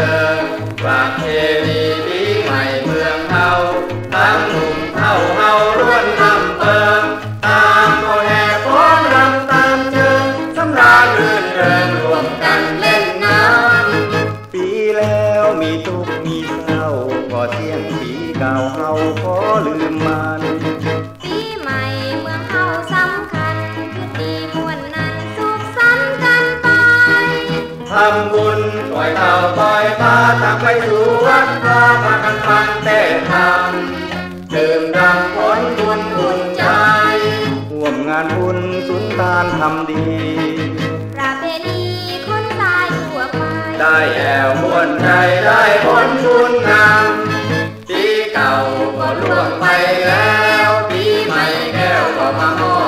เติมประเพณีปีใหม่เมืองเฮาทั้งหนุ่มเท่าเฮาล้วนนำเติมตามก็แห่ฟ้อนรำตามเชิญสำราญรื่นเริงรวมกันเล่นน้ำปีแล้วมีทุกข์มีเศร้าก็เที่ยงปีเก่าเฮาขอลืมมันำบุญปล่อยเต่าปล่อยปลาทำไปสู่วัดพาพากันฟังเต้นทำดื่มดำผลบุญอุ่นใจร่วมงานบุญสุนทานทำดีประเพณีคนตายทั่วไปได้แอวมวนใจได้ผลบุญงามปีเก่าก็ล่วงไปแล้วปีใหม่แก้วก็มาฮอ